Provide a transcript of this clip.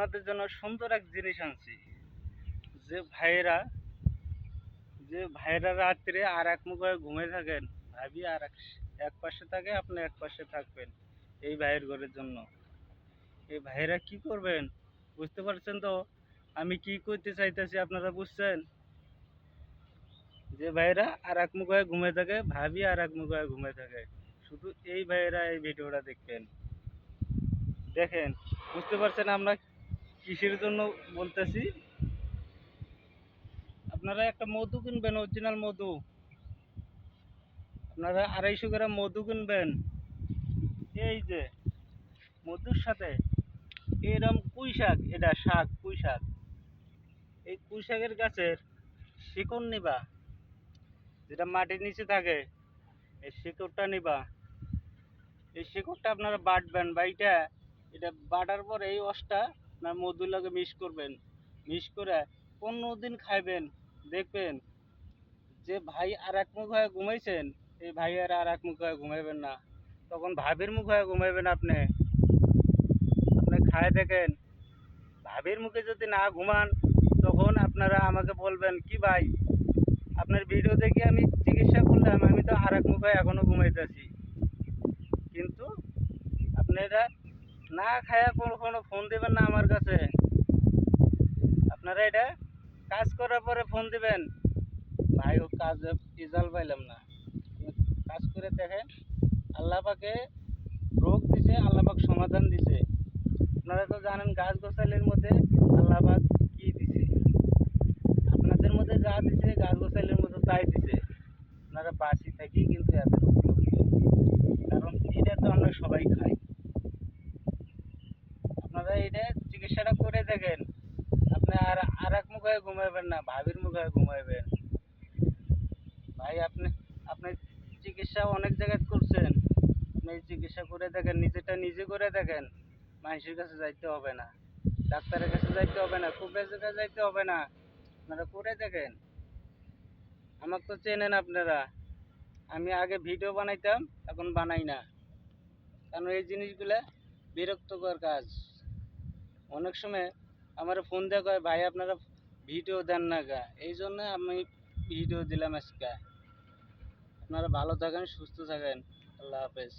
আপনাদের জন্য সুন্দর এক জিনিস আনছি। যে ভাইয়েরা যে ভাইয়েরা রাত্রে আর এক মুখ ঘুমে থাকেন, ভাবি আর এক পাশে থাকে, আপনি এক পাশে থাকবেন এই ভাইয়ের ঘরের জন্য। এই ভাইয়েরা কি করবেন? বুঝতে পারছেন তো? আমি কি করতে চাইতেছি আপনারা বুঝছেন? যে ভাইয়েরা আর এক মুখ ঘুমে থাকে, ভাবি আর এক মুখ ঘুমে থাকে। শুধু এই ভাইয়েরা এই ভিডিওটা দেখবেন। দেখেন, বুঝতে পারছেন আমরা কিসের জন্য বলতেছি। আপনারা একটা মধু কিনবেন অরিজিনাল মধু। আপনারা আড়াইশো গ্রাম মধু কিনবেন। এই যে, মধুর সাথে এরম পুঁই শাক, এটা শাক, পুঁই শাক। এই পুঁই শাকের গাছের শিকড় নিবা। যেটা মাটির নিচে থাকে, এই শিকড়টা নিবা। এই শিকড়টা আপনারা বাটবেন বাইটা এটা এটা বাটার পরে এই রসটা আপনার মধুর লগে মিক্স করবেন। মিক্স করে পনেরো দিন খাইবেন, দেখবেন যে ভাই আর এক মুখ হয়ে ঘুমাইছেন, এই ভাই আর আর এক মুখ হয়ে ঘুমাইবেন না। তখন ভাবির মুখ হয়ে ঘুমাইবেন আপনি। আপনি খায় দেখেন, ভাবির মুখে যদি না ঘুমান, তখন আপনারা আমাকে বলবেন, কি ভাই, আপনার ভিডিও দেখে আমি চিকিৎসা করলাম, আমি তো আর এক মুখ হয়ে এখনও ঘুমাইতেছি। কিন্তু আপনারা না খায়া কোনো কোনো ফোন দেবেন না আমার কাছে। আপনারা এটা কাজ করার পরে ফোন দিবেন। ভাই, ও কাজ রেজাল্ট পাইলাম না। কাজ করে দেখেন, আল্লাহ পাকে রোগ দিছে, আল্লাহ পাক সমাধান দিছে। আপনারা তো জানেন গাছ গোছালির মধ্যে আল্লাহ পাক কি দিছে। আপনাদের মধ্যে যা দিছে গাছ গোছালির মধ্যে তাই দিছে। আপনারা বাসি থাকি কিন্তু এদের উপলব্ধি কারণ এটা তো আমরা সবাই খাই চিকিৎসাটা করে দেখেন। আপনি আর আর এক মুখে ঘুমাইবেন না, ভাবির মুখে ঘুমাইবেন। ভাই, আপনি আপনি চিকিৎসা অনেক জায়গায় করছেন। আপনি চিকিৎসা করে দেখেন নিজেটা নিজে করে দেখেন। মানুষের কাছে যাইতে হবে না। ডাক্তারের কাছে যাইতে হবে না কুবরাজের কাছে যাইতে হবে না। আপনারা করে দেখেন। আমাকে তো চেনেন আপনারা। আমি আগে ভিডিও বানাইতাম, এখন বানাই না। কারণ এই জিনিসগুলো বিরক্তকর কাজ। অনেক সময় আমার ফোন দিয়ে কয়, ভাই, আপনারা ভিডিও দেন না গা। এই জন্য আমি ভিডিও দিলাম আজকে। আপনারা ভালো থাকেন, সুস্থ থাকেন। আল্লাহ হাফেজ।